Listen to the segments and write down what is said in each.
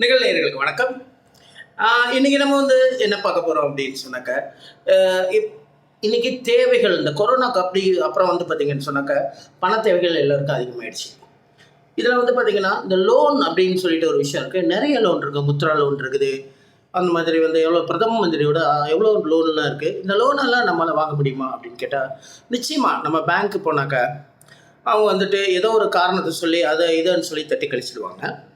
நிகழ்நேயர்களுக்கு வணக்கம். இன்னைக்கு நம்ம வந்து என்ன பார்க்க போகிறோம் அப்படின்னு சொன்னாக்க இப்- இன்னைக்கு தேவைகள் இந்த கொரோனாக்கு அப்படி அப்புறம் வந்து பார்த்தீங்கன்னு சொன்னாக்க பண தேவைகள் எல்லாருக்கும் அதிகமாயிடுச்சு. இதில் வந்து பார்த்தீங்கன்னா இந்த லோன் அப்படின்னு சொல்லிட்டு ஒரு விஷயம் இருக்குது நிறைய லோன் இருக்குது முத்ரா லோன் இருக்குது. அந்த மாதிரி வந்து எவ்வளோ பிரதம மந்திரியோட எவ்வளோ லோன்லாம் இருக்குது இந்த லோனெல்லாம் நம்மளால் வாங்க முடியுமா அப்படின்னு கேட்டால் நிச்சயமாக நம்ம பேங்க்கு போனாக்க அவங்க வந்துட்டு ஏதோ ஒரு காரணத்தை சொல்லி அதை இதுன்னு சொல்லி தட்டி கழிச்சிடுவாங்க.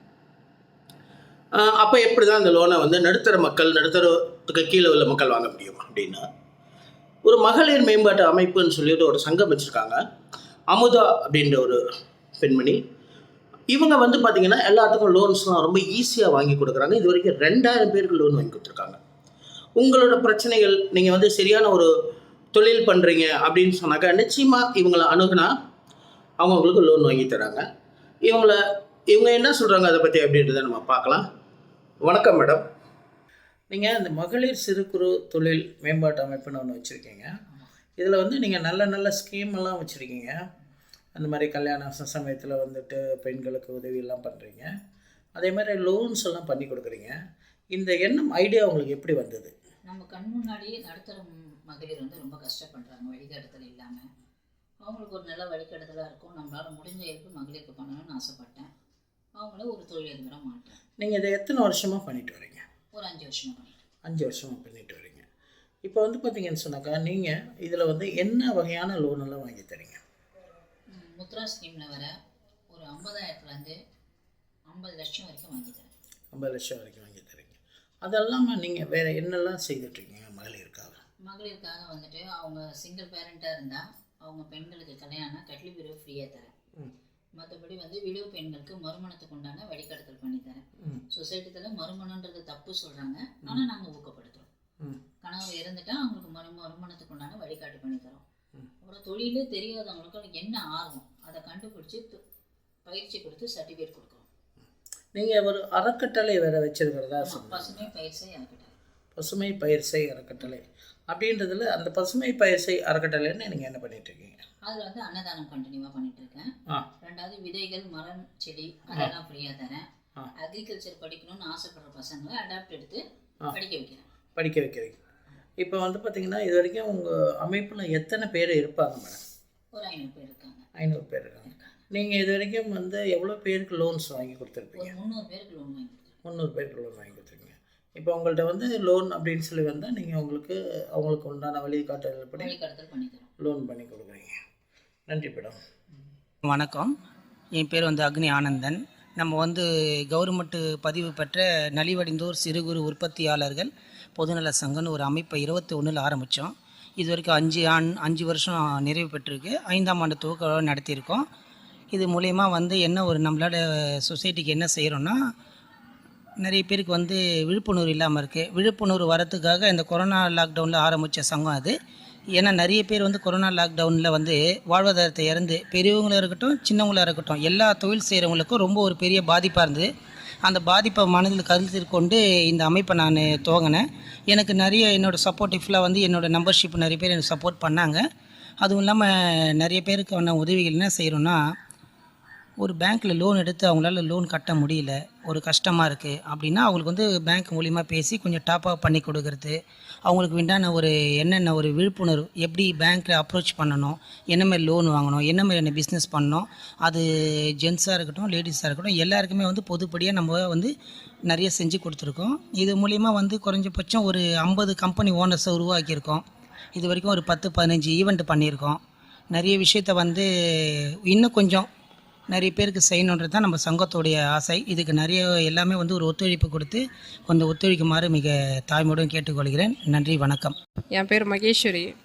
அப்போ எப்படி தான் அந்த லோனை வந்து நடுத்தர மக்கள் நடுத்தரத்துக்கு கீழே உள்ள மக்கள் வாங்க முடியும் அப்படின்னா ஒரு மகளிர் மேம்பாட்டு அமைப்புன்னு சொல்லிட்டு ஒரு சங்கம் வச்சுருக்காங்க. அமுதா அப்படின்ற ஒரு பெண்மணி. இவங்க வந்து பார்த்திங்கன்னா எல்லாத்துக்கும் லோன்ஸ்லாம் ரொம்ப ஈஸியாக வாங்கி கொடுக்குறாங்க. இது வரைக்கும் ரெண்டாயிரம் பேருக்கு லோன் வாங்கி கொடுத்துருக்காங்க. உங்களோட பிரச்சனைகள் நீங்கள் வந்து சரியான ஒரு தொழில் பண்ணுறீங்க அப்படின்னு சொன்னாக்கா நிச்சயமாக இவங்களை அணுகுனா அவங்கவுங்களுக்கு லோன் வாங்கி தராங்க. இவங்கள இவங்க என்ன சொல்கிறாங்க அதை பற்றி அப்படின்றத நம்ம பார்க்கலாம். வணக்கம் மேடம். நீங்கள் இந்த மகளிர் சிறு குறு தொழில் மேம்பாட்டு அமைப்புன்னு ஒன்று வச்சுருக்கீங்க. இதில் வந்து நீங்கள் நல்ல நல்ல ஸ்கீம் எல்லாம் வச்சுருக்கீங்க. அந்த மாதிரி கல்யாண சமயத்தில் வந்துட்டு பெண்களுக்கு உதவி எல்லாம் பண்ணுறீங்க அதே மாதிரி லோன்ஸ் எல்லாம் பண்ணி கொடுக்குறீங்க. இந்த எண்ணம் ஐடியா உங்களுக்கு எப்படி வந்தது? நம்ம கண் முன்னாடியே நடுத்தர மகளிர் வந்து ரொம்ப கஷ்டப்படுறாங்க வழிகாட்டுதல் இல்லாமல் அவங்களுக்கு ஒரு நல்ல வழிகாட்டுதலாக இருக்கும். நம்மளால் முடிஞ்ச வரைக்கும் மகளிருக்கு பண்ணணும்னு ஆசைப்பட்டேன். அவங்கள ஒரு தொழிலதிபராக மாட்டேன். நீங்கள் இதை எத்தனை வருஷமாக பண்ணிட்டு வரீங்க? ஒரு அஞ்சு வருஷமாக அஞ்சு வருஷமாக பண்ணிட்டு வரீங்க. இப்போ வந்து பார்த்தீங்கன்னு சொன்னாக்கா நீங்கள் இதில் வந்து என்ன வகையான லோன் எல்லாம் வாங்கி தரீங்க? முத்ரா ஸ்கீமில் வர ஒரு ஐம்பதாயிரத்துலேருந்து ஐம்பது லட்சம் வரைக்கும் வாங்கி தரேன். ஐம்பது லட்சம் வரைக்கும் வாங்கி தரீங்க. அதெல்லாமல் நீங்கள் வேறு என்னெல்லாம் செய்துட்ருக்கீங்க மகளிருக்காக? மகளிருக்காக வந்துட்டு அவங்க சிங்கிள் பேரண்ட்டாக இருந்தால் அவங்க பெண்களுக்கு கல்யாணம் கட்லி பிரிவு ஃப்ரீயாக தரேன். ம். மற்றபடி வந்து விடுவு பெண்களுக்கு மறுமணத்துக்கு உண்டான வழிகாட்டுதல் பண்ணி தரேன் ம். சொசைட்டியில் மறுமணன்றது தப்பு சொல்கிறாங்க ஆனால் நாங்கள் ஊக்கப்படுத்துகிறோம் ம். கணவர் இறந்துட்டா அவங்களுக்கு மறு மறுமணத்துக்கு உண்டான வழிகாட்டு பண்ணி தரோம் ம். அப்புறம் தொழிலே தெரியாதவங்களுக்கு என்ன ஆர்வம்? அதை கண்டுபிடிச்சி பயிற்சி கொடுத்து சர்டிஃபிகேட் கொடுக்குறோம். நீங்கள் ஒரு அறக்கட்டளை வேறு வச்சிருக்கிறதா பசுமை பயிற்சி இறக்கிட்டாங்க பசுமை பயிர்சை அறக்கட்டளை. அப்படின்றதுல அந்த பசுமை பயிர்சை அறக்கட்டளைன்னு நீங்கள் என்ன பண்ணிட்டு இருக்கீங்க அதில் வந்து அன்னதானம் கண்டினியூவாக பண்ணிட்டு இருக்கேன் ரெண்டாவது விதைகள் மரம் செடி அதெல்லாம் ஃப்ரீயாக தரேன். அக்ரிகல்ச்சர் படிக்கணும்னு ஆசைப்படுற பசங்களை அடாப்ட் எடுத்து. படிக்க வைக்கிறேன். படிக்க வைக்கிறீங்க. இப்போ வந்து பார்த்தீங்கன்னா இது வரைக்கும் உங்கள் அமைப்பில் எத்தனை பேர் இருப்பாங்க மேடம் ஒரு ஐநூறு பேர் இருக்காங்க. ஐநூறு பேர் இருக்காங்க. நீங்கள் இது வரைக்கும் வந்து எவ்வளோ பேருக்கு லோன்ஸ் வாங்கி கொடுத்துருப்பீங்க? முந்நூறு பேருக்கு லோன் வாங்கி முந்நூறு பேருக்கு லோன் வாங்கி கொடுத்துருக்கீங்க. இப்போ உங்கள்கிட்ட வந்து லோன் அப்படின்னு சொல்லி வந்தால் நீங்கள் உங்களுக்கு அவங்களுக்கு உண்டான வழிகாட்டுதல் படி வழிகாட்டுதல் பண்ணி தரோம். லோன் பண்ணி கொடுக்குறீங்க. நன்றி மேடம். வணக்கம். என் பேர் வந்து அக்னி ஆனந்தன். நம்ம வந்து கவர்மெண்ட்டு பதிவு பெற்ற நலிவடைந்தோர் சிறு குறு உற்பத்தியாளர்கள் பொதுநல சங்கம்னு ஒரு அமைப்பை இருபத்தி ஒன்றில் ஆரம்பித்தோம் இது வரைக்கும் அஞ்சு ஆண் அஞ்சு வருஷம் நிறைவு பெற்றிருக்கு. ஐந்தாம் ஆண்டு துவக்க நடத்தியிருக்கோம். இது மூலயமா வந்து என்ன ஒரு நம்மளோட சொசைட்டிக்கு என்ன செய்கிறோன்னா நிறைய பேருக்கு வந்து விழிப்புணர்வு இல்லாமல் இருக்குது விழிப்புணர்வு வரத்துக்காக இந்த கொரோனா லாக்டவுனில் ஆரம்பித்த சங்கம் அது. ஏன்னா நிறைய பேர் வந்து கொரோனா லாக்டவுனில் வந்து வாழ்வாதாரத்தை இறந்து பெரியவங்களாக இருக்கட்டும் சின்னவங்களாக இருக்கட்டும் எல்லா தொழில் செய்கிறவங்களுக்கும் ரொம்ப ஒரு பெரிய பாதிப்பாக இருந்தது. அந்த பாதிப்பை மனதில் கருத்தில் கொண்டு இந்த அமைப்பை நான் துவங்கினேன். எனக்கு நிறைய என்னோடய சப்போர்ட்டிவ்லாம் வந்து என்னோடய நம்பர்ஷிப் நிறைய பேர் எனக்கு சப்போர்ட் பண்ணாங்க. அதுவும் இல்லாமல் நிறைய பேருக்கான உதவிகள் என்ன செய்கிறோன்னா ஒரு பேங்க்கில் லோன் எடுத்து அவங்களால லோன் கட்ட முடியல ஒரு கஷ்டமாக இருக்குது அப்படின்னா அவங்களுக்கு வந்து பேங்க் மூலிமா பேசி கொஞ்சம் டாப் அப் பண்ணி கொடுக்கறது அவங்களுக்கு விண்டான ஒரு என்னென்ன ஒரு விழிப்புணர்வு எப்படி பேங்க்கில் அப்ரோச் பண்ணணும் என்ன மாதிரி லோன் வாங்கணும் என்ன மாதிரியான பிஸ்னஸ் பண்ணணும் அது ஜென்ஸாக இருக்கட்டும் லேடிஸாக இருக்கட்டும் எல்லாருக்குமே வந்து பொதுப்படியாக நம்ம வந்து நிறைய செஞ்சு கொடுத்துருக்கோம். இது மூலிமா வந்து குறைஞ்சபட்சம் ஒரு ஐம்பது கம்பெனி ஓனர்ஸை உருவாக்கியிருக்கோம். இது வரைக்கும் ஒரு பத்து பதினஞ்சு ஈவெண்ட் பண்ணியிருக்கோம். நிறைய விஷயத்த வந்து இன்னும் கொஞ்சம் நிறைய பேருக்கு செய்யணுன்றது தான் நம்ம சங்கத்தோடைய ஆசை. இதுக்கு நிறைய எல்லாமே வந்து ஒரு ஒத்துழைப்பு கொடுத்து கொஞ்சம் ஒத்துழைக்குமாறு மிக தாய்மையுடன் கேட்டுக்கொள்கிறேன். நன்றி வணக்கம். என் பேர் மகேஸ்வரி.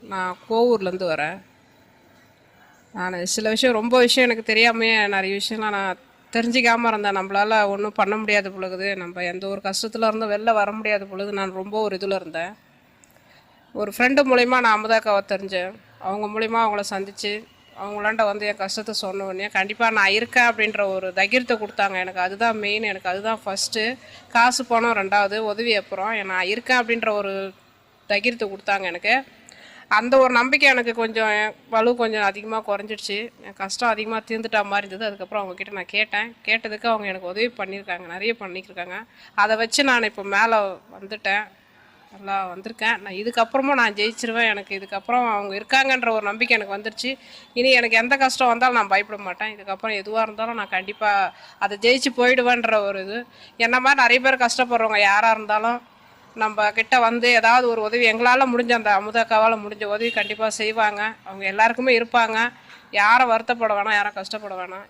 நான் கோவூர்லேருந்து வரேன். நான் சில விஷயம் ரொம்ப விஷயம் எனக்கு தெரியாமையே நிறைய விஷயம்லாம் நான் தெரிஞ்சிக்காமல் இருந்தேன். நம்மளால் ஒன்றும் பண்ண முடியாது பொழுது நம்ம எந்த ஒரு கஷ்டத்தில் இருந்தும் வெளில வர முடியாத பொழுது நான் ரொம்ப ஒரு இதில் இருந்தேன். ஒரு ஃப்ரெண்டு மூலிமா நான் அமுதாக்காவை தெரிஞ்சேன். அவங்க மூலிமா அவங்கள சந்தித்து அவங்களாண்ட வந்து என் கஷ்டத்தை சொன்ன உடனே கண்டிப்பாக நான் இருக்கேன் அப்படின்ற ஒரு தைரியத்தை கொடுத்தாங்க எனக்கு. அதுதான் மெயின் எனக்கு. அதுதான் ஃபஸ்ட்டு காசு பணம் ரெண்டாவது. உதவி அப்புறம் நான் இருக்கேன் அப்படின்ற ஒரு தகிரத்தை கொடுத்தாங்க எனக்கு. அந்த ஒரு நம்பிக்கை எனக்கு கொஞ்சம் வலு கொஞ்சம் அதிகமாக குறைஞ்சிடுச்சு. என் கஷ்டம் அதிகமாக தீர்ந்துட்டா மாதிரி இருந்தது. அதுக்கப்புறம் அவங்கக்கிட்ட நான் கேட்டேன். கேட்டதுக்கு அவங்க எனக்கு உதவி பண்ணியிருக்காங்க. நிறைய பண்ணியிருக்காங்க அதை வச்சு நான் இப்போ மேலே வந்துட்டேன். நல்லா வந்திருக்கேன். நான் இதுக்கப்புறமும் நான் ஜெயிச்சிருவேன். எனக்கு இதுக்கப்புறம் அவங்க இருக்காங்கன்ற ஒரு நம்பிக்கை எனக்கு வந்துருச்சு. இனி எனக்கு எந்த கஷ்டம் வந்தாலும் நான் பயப்பட மாட்டேன். இதுக்கப்புறம் எதுவாக இருந்தாலும் நான் கண்டிப்பாக அதை ஜெயிச்சு போயிடுவேன்ற ஒரு இது. என்ன மாதிரி நிறைய பேர் கஷ்டப்படுறவங்க யாராக இருந்தாலும் நம்ம கிட்ட வந்து ஏதாவது ஒரு உதவி எங்களால் முடிஞ்ச அந்த அமுதாக்காவால் முடிஞ்ச உதவி கண்டிப்பாக செய்வாங்க. அவங்க எல்லாருக்குமே இருப்பாங்க. யாரும் வருத்தப்பட வேணாம் யாரும் கஷ்டப்பட வேணாம்.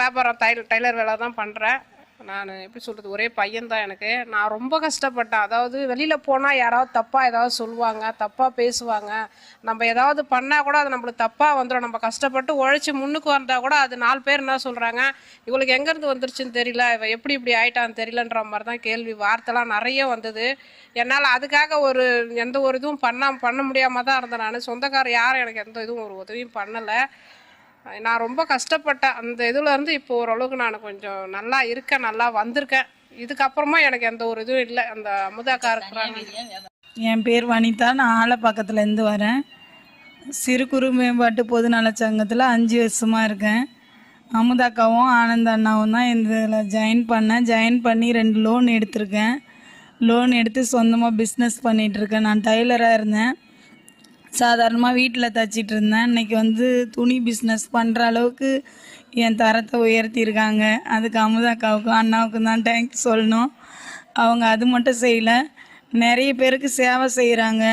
வியாபாரம் டைல் டைலர் வேலை தான் பண்ணுறேன் நான் எப்படி சொல்கிறது ஒரே பையன்தான் எனக்கு. நான் ரொம்ப கஷ்டப்பட்டேன். அதாவது வெளியில் போனால் யாராவது தப்பாக ஏதாவது சொல்லுவாங்க தப்பாக பேசுவாங்க. நம்ம ஏதாவது பண்ணால் கூட அது நம்மளுக்கு தப்பாக வந்துடும் நம்ம கஷ்டப்பட்டு உழைச்சி முன்னுக்கு வந்தால் கூட அது நாலு பேர் என்ன சொல்கிறாங்க இவளுக்கு எங்கேருந்து வந்துருச்சுன்னு தெரியல இவ எப்படி இப்படி ஆயிட்டான்னு தெரியலன்ற மாதிரி தான் கேள்வி வார்த்தைலாம் நிறைய வந்தது. என்னால் அதுக்காக ஒரு எந்த ஒரு இதுவும் பண்ண பண்ண முடியாமல் தான் இருந்தேன் நான். சொந்தக்காரர் யாரும் எனக்கு எந்த இதுவும் ஒரு உதவியும் பண்ணலை. நான் ரொம்ப கஷ்டப்பட்டேன். அந்த இதுலேருந்து இப்போ ஓரளவுக்கு நான் கொஞ்சம் நல்லா இருக்கேன் நல்லா வந்திருக்கேன். இதுக்கப்புறமா எனக்கு எந்த ஒரு இதுவும் இல்லை. அந்த அமுதாக்கா இருக்கிறாங்க. என் பேர் வனிதா. நான் ஆலப்பாக்கத்துலேருந்து வரேன். சிறு குறு மேம்பாட்டு பொதுநல சங்கத்தில் அஞ்சு வருஷமாக இருக்கேன். அமுதாக்காவும் ஆனந்த அண்ணாவும் தான் இதில் ஜாயின் பண்ணேன். ஜாயின் பண்ணி ரெண்டு லோன் எடுத்திருக்கேன். லோன் எடுத்து சொந்தமாக பிஸ்னஸ் பண்ணிகிட்ருக்கேன் நான் டைலராக இருந்தேன். சாதாரணமாக வீட்டில் தச்சிட்டு இருந்தேன். இன்னைக்கு வந்து துணி பிஸ்னஸ் பண்ணுற அளவுக்கு என் தரத்தை உயர்த்தியிருக்காங்க. அதுக்கு அமுதாக்காவுக்கும் அண்ணாவுக்கும் தான் தேங்க்ஸ் சொல்லணும். அவங்க அது மட்டும் செய்யலை. நிறைய பேருக்கு சேவை செய்கிறாங்க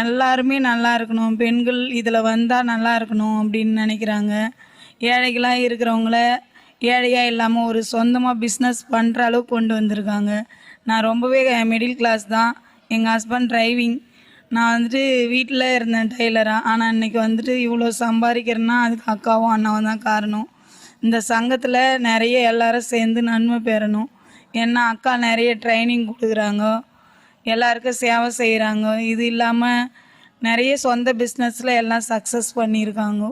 எல்லாருமே நல்லா இருக்கணும். பெண்கள் இதில் வந்தால் நல்லா இருக்கணும் அப்படின்னு நினைக்கிறாங்க. ஏழைகளாக இருக்கிறவங்கள ஏழையாக இல்லாமல் ஒரு சொந்தமாக பிஸ்னஸ் பண்ணுற அளவுக்கு கொண்டு வந்திருக்காங்க. நான் ரொம்பவே மிடில் கிளாஸ் தான். எங்கள் ஹஸ்பண்ட் டிரைவிங் நான் வந்துட்டு வீட்டில் இருந்தேன் டெய்லராக ஆனால் இன்னைக்கு வந்துட்டு இவ்வளோ சம்பாதிக்கிறேன்னா அதுக்கு அக்காவும் அண்ணாவும் தான் காரணம். இந்த சங்கத்தில் நிறைய எல்லாரும் சேர்ந்து நன்மை பெறணும். ஏன்னா அக்கா நிறைய ட்ரைனிங் கொடுக்குறாங்க. எல்லாருக்கும் சேவை செய்கிறாங்க இது இல்லாமல் நிறைய சொந்த பிஸ்னஸில் எல்லாம் சக்ஸஸ் பண்ணியிருக்காங்க.